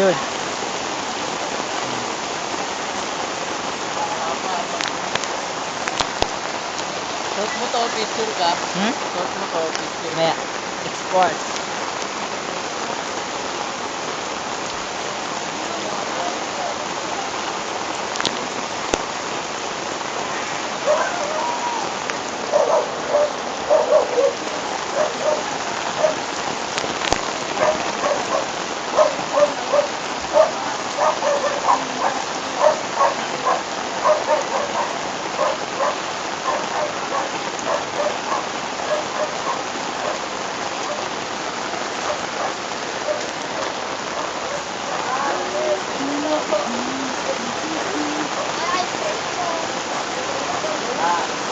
Dude. Short mo to, picture ka. Hmm? Short mo to, picture. Maya. Export. Ah.